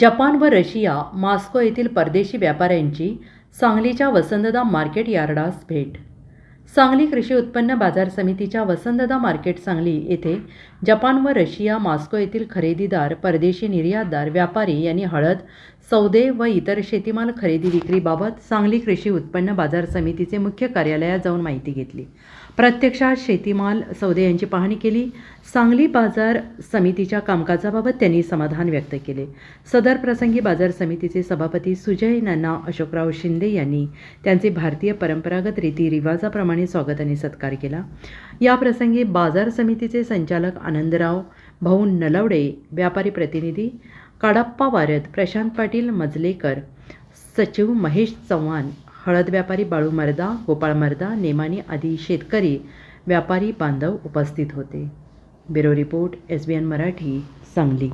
Japan व Russia Moscow येथील परदेशी व्यापाऱ्यांची सांगलीच्या वसंतदा मार्केट यार्डास भेट. सांगली कृषी उत्पन्न बाजार समितीच्या वसंतदा मार्केट सांगली येथे जपान व रशिया मॉस्को येथील खरेदीदार परदेशी निर्यातदार व्यापारी यांनी हळद सौदे व इतर शेतीमाल खरेदी विक्रीबाबत सांगली कृषी उत्पन्न बाजार समितीचे मुख्य कार्यालयात जाऊन माहिती घेतली. प्रत्यक्षात शेतीमाल सौदे यांची पाहणी केली. सांगली बाजार समितीच्या कामकाजाबाबत त्यांनी समाधान व्यक्त केले. सदर प्रसंगी बाजार समितीचे सभापती सुजय नाना अशोकराव शिंदे यांनी त्यांचे भारतीय परंपरागत रीतिरिवाजाप्रमाणे स्वागत आणि सत्कार केला. या प्रसंगी बाजार समितीचे संचालक आनंदराव भाऊ नलवडे व्यापारी प्रतिनिधी कडप्पा वारद प्रशांत पाटील मजलेकर सचिव महेश चव्हाण हळद व्यापारी बाळू मर्दा गोपाळ मर्दा नेमानी आदी शेतकरी व्यापारी बांधव उपस्थित होते. Bureau report S B N Marathi Sangli.